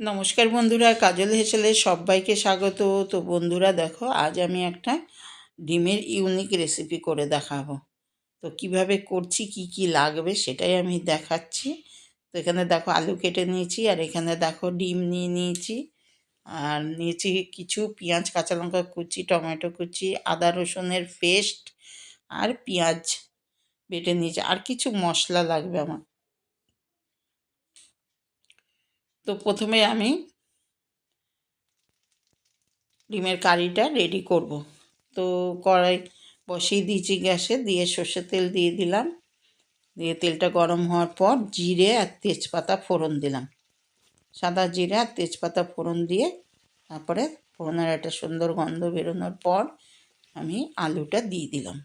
নমস্কার বন্ধুরা, কাজল হেসেলে সবাইকে স্বাগত। তো বন্ধুরা, দেখো, আজ আমি একটা ডিমের ইউনিক রেসিপি করে দেখাবো। তো কীভাবে করছি, কি কি লাগবে, সেটাই আমি দেখাচ্ছি। তো এখানে দেখো, আলু কেটে নিয়েছি, আর এখানে দেখো, ডিম নিয়ে নিয়েছি। আর নিয়েছি কিছু পেঁয়াজ, কাঁচা লঙ্কা কুচি, টমেটো কুচি, আদা রসুনের পেস্ট আর পেঁয়াজ বেটে নিয়েছি। আর কিছু মশলা লাগবে আমার। তো প্রথমে আমি ডিমের কারিটা রেডি করব। তো কড়াই বসিয়ে দিয়েছি গ্যাসে, দিয়ে সর্ষের তেল দিয়ে দিলাম। দিয়ে তেলটা গরম হওয়ার পর জিরে আর তেজপাতা ফোড়ন দিলাম। সাদা জিরে আর তেজপাতা ফোড়ন দিয়ে তারপরে ফোড়নের একটা সুন্দর গন্ধ বেরোনোর পর আমি আলুটা দিয়ে দিলাম।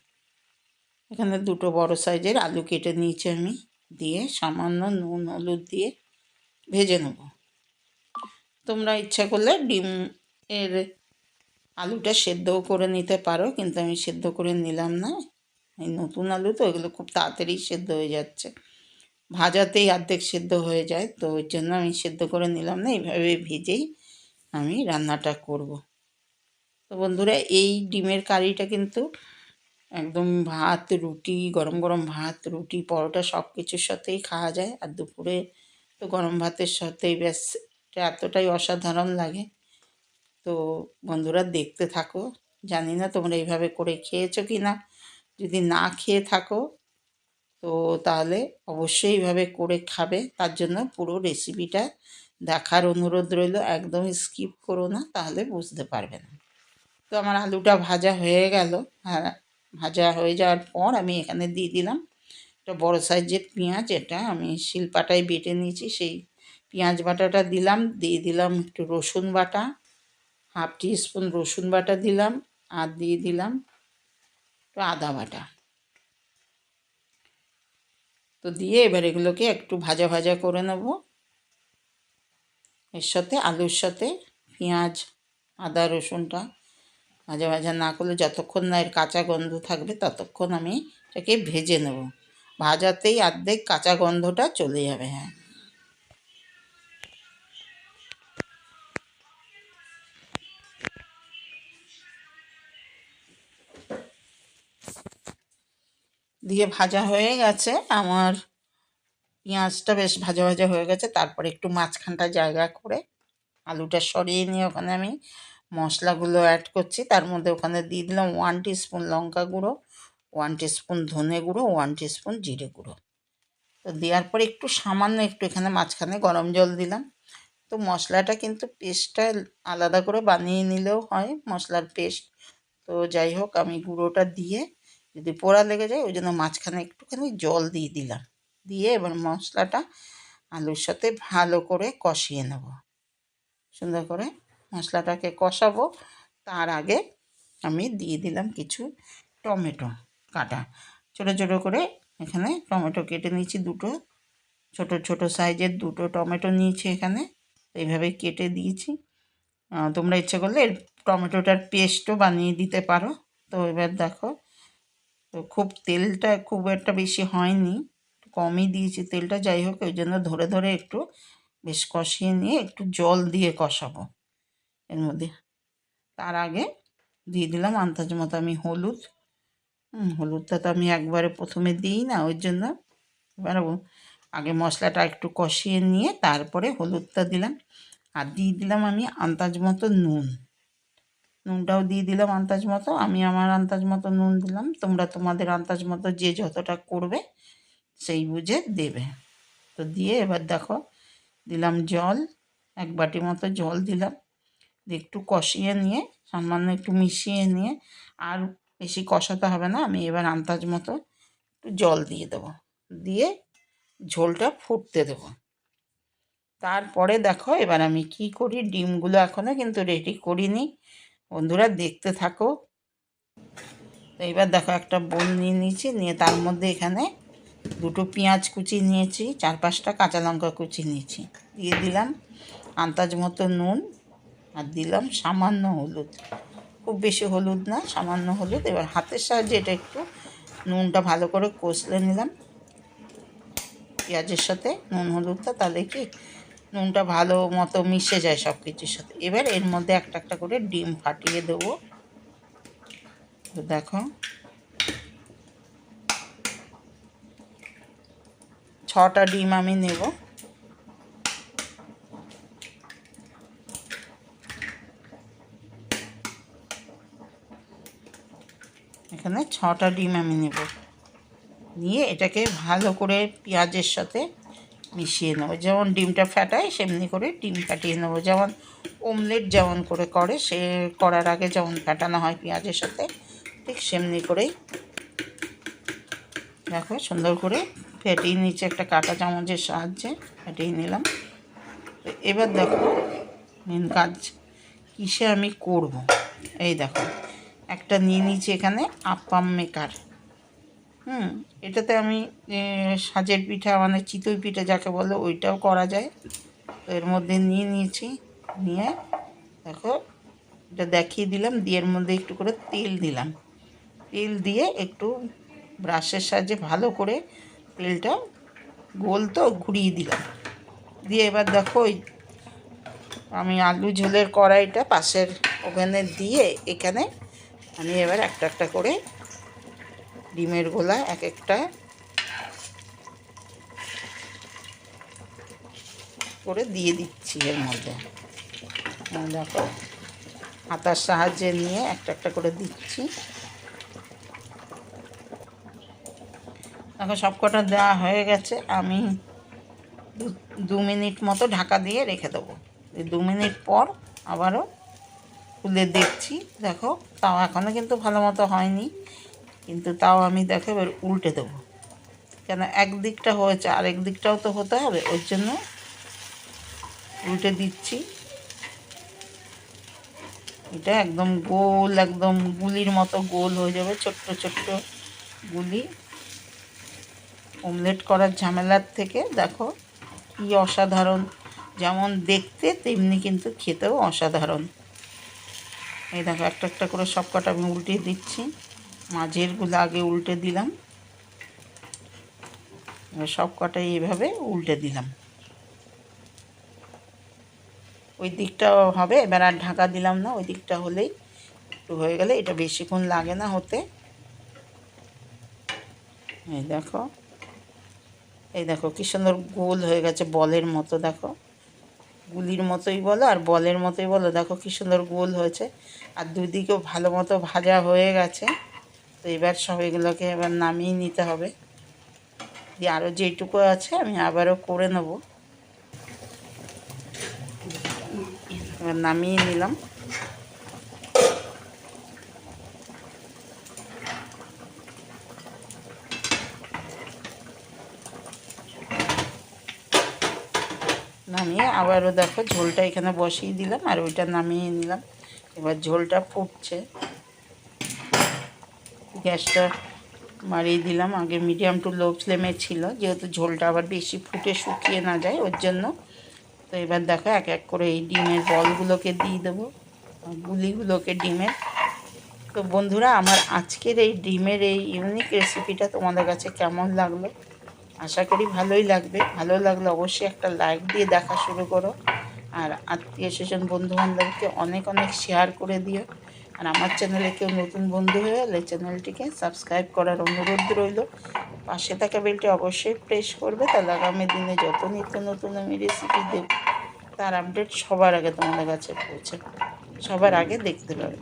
এখানে দুটো বড় সাইজের আলু কেটে নিয়েছি আমি। দিয়ে সামান্য নুন, হলুদ দিয়ে ভেজে নেব। তোমরা ইচ্ছা করলে ডিম এর আলুটা সেদ্ধও করে নিতে পারো, কিন্তু আমি সেদ্ধ করে নিলাম না। এই নতুন আলু তো, এগুলো খুব তাড়াতাড়ি সেদ্ধ হয়ে যাচ্ছে। ভাজাতেই অর্ধেক সেদ্ধ হয়ে যায়, তো ওই জন্য আমি সেদ্ধ করে নিলাম না, এইভাবে ভেজেই আমি রান্নাটা করব। তো বন্ধুরা, এই ডিমের কারিটা কিন্তু একদম ভাত, রুটি, গরম গরম ভাত, রুটি, পরোটা সব কিছুর সাথেই খাওয়া যায়। আর দুপুরে তো গরম ভাতের সাথেই ব্যাস এতটাই অসাধারণ লাগে। তো বন্ধুরা দেখতে থাকো, জানি না তোমরা এইভাবে করে খেয়েছো কি না যদি না খেয়ে থাকো, তো তাহলে অবশ্যই এইভাবে করে খাবে। তার জন্য পুরো রেসিপিটা দেখার অনুরোধ রইল, একদম স্কিপ করো না, তাহলে বুঝতে পারবে না। তো আমার আলুটা ভাজা হয়ে গেল। ভাজা হয়ে যাওয়ার পর আমি এখানে দিয়ে দিলাম একটা বড় সাইজের পেঁয়াজ, এটা আমি শিলপাটায় বেটে নিয়েছি। সেই পেঁয়াজ বাটাটা দিলাম, দিয়ে দিলাম একটু রসুন বাটা, হাফ টি স্পুন রসুন বাটা দিলাম আর দিয়ে দিলাম একটু আদা বাটা। তো দিয়ে এবার এগুলোকে একটু ভাজা ভাজা করে নেব। এর সাথে আলুর সাথে পেঁয়াজ, আদা, রসুনটা ভাজা ভাজা না করলে যতক্ষণ না এর কাঁচা গন্ধ থাকবে, ততক্ষণ আমি এটাকে ভেজে নেব। ভাজাতেই অর্ধেক কাঁচা গন্ধটা চলে যাবে হ্যাঁ। দিয়ে ভাজা হয়ে গেছে। আমার পেঁয়াজটা বেশ ভাজা ভাজা হয়ে গেছে, তারপরে একটু মাঝখানটা জায়গা করে আলুটা সরিয়ে নিয়ে ওখানে আমি মশলাগুলো অ্যাড করছি। তার মধ্যে ওখানে দিয়ে দিলাম ওয়ান স্পুন লঙ্কা গুঁড়ো। ওয়ান স্পুন ধনে গুঁড়ো, ওয়ান স্পুন জিরে গুঁড়ো। তো দেওয়ার পরে একটু সামান্য একটু এখানে মাঝখানে গরম জল দিলাম। তো মশলাটা কিন্তু পেস্টটা আলাদা করে বানিয়ে নিলেও হয় মশলার পেস্ট। তো যাই হোক, আমি গুঁড়োটা দিয়ে যদি পোড়া লেগে যায়, ওই জন্য মাঝখানে একটুখানি জল দিয়ে দিলাম। দিয়ে এবার মশলাটা আলুর সাথে ভালো করে কষিয়ে নেব। সুন্দর করে মশলাটাকে কষাবো। তার আগে আমি দিয়ে দিলাম কিছু টমেটো। কাটা। ছোটো ছোটো করে এখানে টমেটো কেটে নিয়েছি দুটো। ছোট ছোট সাইজের দুটো টমেটো নিয়েছি এখানে। এইভাবে কেটে দিয়েছি। তোমরা ইচ্ছে করলে এর টমেটোটার পেস্টও বানিয়ে দিতে পারো। তো এবার দেখো, তো খুব তেলটা খুব একটা বেশি হয়নি কমই দিয়েছি তেলটা। যাই হোক, ওই জন্য ধরে ধরে একটু বেশ কষিয়ে নিয়ে একটু জল দিয়ে কষাবো এর মধ্যে। তার আগে দিয়ে দিলাম আন্দাজ মতো আমি হলুদ। হলুদটা তো আমি একবারে প্রথমে দিই না, ওই জন্য। এবার আগে মশলাটা একটু কষিয়ে নিয়ে তারপরে হলুদটা দিলাম। আর দিয়ে দিলাম আমি আন্দাজ মতো নুন। নুনটাও দিয়ে দিলাম আন্দাজ মতো, আমি আমার আন্দাজ মতো নুন দিলাম। তোমরা তোমাদের আন্দাজ মতো যে যতটা করবে সেই বুঝে দেবে। তো দিয়ে এবার দেখো, দিলাম জল, এক বাটি মতো জল দিলাম। একটু কষিয়ে নিয়ে, সামান্য একটু মিশিয়ে নিয়ে, আর বেশি কষাতে হবে না, আমি এবার আন্দাজ মতো একটু জল দিয়ে দেবো। দিয়ে ঝোলটা ফুটতে দেবো। তারপরে দেখো, এবার আমি কি করি, ডিমগুলো এখনও কিন্তু রেডি করিনি। বন্ধুরা, দেখতে থাকো। তো এবার দেখো, একটা বোল নিয়ে নিয়েছি, নিয়ে তার মধ্যে এখানে দুটো পেঁয়াজ কুচি নিয়েছি, চার পাঁচটা কাঁচা লঙ্কা কুচি নিয়েছি। দিয়ে দিলাম আন্দাজ মতো নুন আর দিলাম সামান্য হলুদ। খুব বেশি হলুদ না, সামান্য হলুদ। এবার হাতের সাহায্যে এটা একটু নুনটা ভালো করে কষলে নিলাম। পেঁয়াজের সাথে নুন হলুদটা, তাহলে কি নুনটা ভালো মতো মিশে যায় সব কিছুর সাথে। এবার এর মধ্যে একটা একটা করে ডিম ফাটিয়ে দেবো। দেখো। ছটা ডিম আমি নেব এখানে ছটা ডিম আমি নেব। নিয়ে এটাকে ভালো করে পেঁয়াজের সাথে মিশিয়ে নেব। যেমন ডিমটা ফাটায়, সেমনি করে ডিম ফাটিয়ে নেব। যেমন ওমলেট যেমন করে করে, সে করার আগে যেমন ফাটানো হয় পেঁয়াজের সাথে, ঠিক সেমনি করেই দেখো সুন্দর করে ফেটিয়ে নিচে একটা কাঁটা চামচের সাহায্যে, ফেটিয়ে নিলাম। এবার দেখো মেন কাজ কিসে আমি করব। এই দেখো একটা নিয়ে নিচ্ছি এখানে আপ্পাম মেকার। হুম, এটাতে আমি সাজের পিঠা মানে চিতই পিঠা যাকে বলে, ওইটাও করা যায়। তো এর মধ্যে নিয়ে নিয়েছি, নিয়ে, দেখো, এটা দেখিয়ে দিলাম, দিয়ে এর মধ্যে একটু করে তেল দিলাম। তেল দিয়ে একটু ব্রাশের সাহায্যে ভালো করে তেলটা গোল তো ঘুরিয়ে দিলাম। দিয়ে এবার দেখো, ওই আমি আলু ঝোলের কড়াইটা পাশের ওভেনে দিয়ে এখানে আমি এবার একটা একটা করে ডিমের গোলা এক একটা করে দিয়ে দিচ্ছি এর মধ্যে। দেখো হাতার সাহায্যে নিয়ে একটা একটা করে দিচ্ছি। দেখো সব কটা দেওয়া হয়ে গেছে, আমি দু- মিনিট মতো ঢাকা দিয়ে রেখে দেবো। দু মিনিট পর আবারও খুলে দেখছি। দেখো, তাও এখনও কিন্তু ভালো মতো হয়নি। কিন্তু তাও আমি দেখো এবার উল্টে দেবো। কেন একদিকটা হয়েছে, আরেক দিকটাও তো হতে হবে, ওর জন্য উল্টে দিচ্ছি। এটা একদম গোল, একদম গুলির মতো গোল হয়ে যাবে, ছোট্ট ছোট্ট গুলি। অমলেট করার ঝামেলার থেকে দেখো কি অসাধারণ। যেমন দেখতে, তেমনি কিন্তু খেতেও অসাধারণ। এই দেখো, একটা একটা করে সব কটা আমি উল্টে দিচ্ছি। মাঝেরগুলো আগে উল্টে দিলাম। সব কটাই এভাবে উল্টে দিলাম। ওই দিকটাও হবে, এবার আর ঢাকা দিলাম না, ওই দিকটা হলেই একটু হয়ে গেলে এটা বেশিক্ষণ লাগে না হতে। এই দেখো এই দেখো, কি সুন্দর গোল হয়ে গেছে বলের মতো, দেখো। গুলির মতোই বলো আর বলের মতোই বলো। দেখো কি সুন্দর গোল হয়েছে। আর দুদিকেও ভালো মতো ভাজা হয়ে গেছে। তো এবার সব এগুলোকে এবার নামিয়ে নিতে হবে। দিয়ে আরও যেটুকু আছে আমি আবারও করে নেব। এবার নামিয়ে নিলাম নামিয়ে আবারও দেখো, ঝোলটা এখানে বসিয়ে দিলাম আর ওইটা নামিয়ে নিলাম। এবার ঝোলটা ফুটছে। গ্যাসটা মারিয়ে দিলাম। আগে মিডিয়াম টু লো ফ্লেমে ছিল, যেহেতু ঝোলটা আবার বেশি ফুটে শুকিয়ে না যায় ওর জন্য। তো এবার দেখো, এক এক করে এই ডিমের বলগুলোকে দিয়ে দেবো গুলিগুলোকে ডিমের। তো বন্ধুরা, আমার আজকের এই ডিমের এই ইউনিক রেসিপিটা তোমাদের কাছে কেমন লাগল? আশা করি ভালোই লাগবে। ভালো লাগলে অবশ্যই একটা লাইক দিয়ে দেখা শুরু করো। আর আত্মীয় স্বজন বন্ধু বান্ধবকে অনেক অনেক শেয়ার করে দিও। আর আমার চ্যানেলে কেউ নতুন বন্ধু হয়ে গেলে চ্যানেলটিকে সাবস্ক্রাইব করার অনুরোধ রইল। পাশে থাকা বেলটি অবশ্যই প্রেস করবে। তাহলে আগামী দিনে যত নিত্য নতুন আমি রেসিপি দেব, তার আপডেট সবার আগে তোমাদের কাছে পৌঁছে সবার আগে দেখতে পাবে।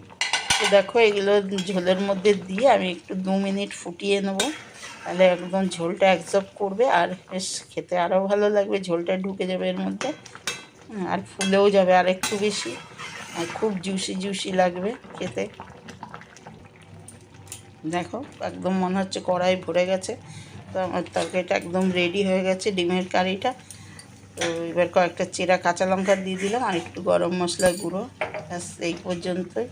তো দেখো, এগুলো ঝোলের মধ্যে দিয়ে আমি একটু দু মিনিট ফুটিয়ে নেব। তাহলে একদম ঝোলটা অ্যাবজর্ব করবে আর বেশ খেতে আরও ভালো লাগবে, ঝোলটা ঢুকে যাবে এর মধ্যে। আর ফুলেও যাবে আর একটু বেশি। আর খুব জুসি জুসি লাগবে খেতে। দেখো, একদম মনে হচ্ছে কড়াই ভরে গেছে। তো আমার তরকারিটা একদম রেডি হয়ে গেছে, ডিমের কারিটা। তো এবার কয়েকটা চেরা কাঁচা লঙ্কা দিয়ে দিলাম আর একটু গরম মশলা গুঁড়ো। ব্যাস, এই পর্যন্তই।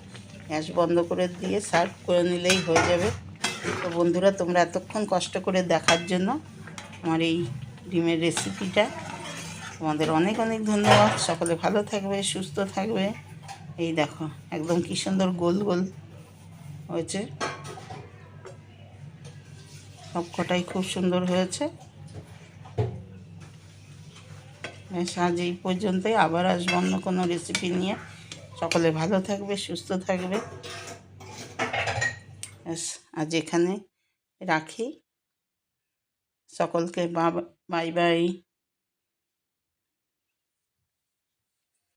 গ্যাস বন্ধ করে দিয়ে সার্ভ করে নিলেই হয়ে যাবে। তো বন্ধুরা, তোমরা এতক্ষণ কষ্ট করে দেখার জন্য আমার এই ডিমের রেসিপিটা তোমাদের অনেক অনেক ধন্যবাদ। সকলে ভালো থাকবে, সুস্থ থাকবে। এই দেখো, একদম কি সুন্দর গোল গোল হয়েছে। সব কটাই খুব সুন্দর হয়েছে। ব্যাস আজ এই পর্যন্তই। আবার আসব অন্য কোনো রেসিপি নিয়ে। সকলে ভালো থাকবে, সুস্থ থাকবে। ব্যাস আজ এখানে রাখি। সকলকে বা বাই বাই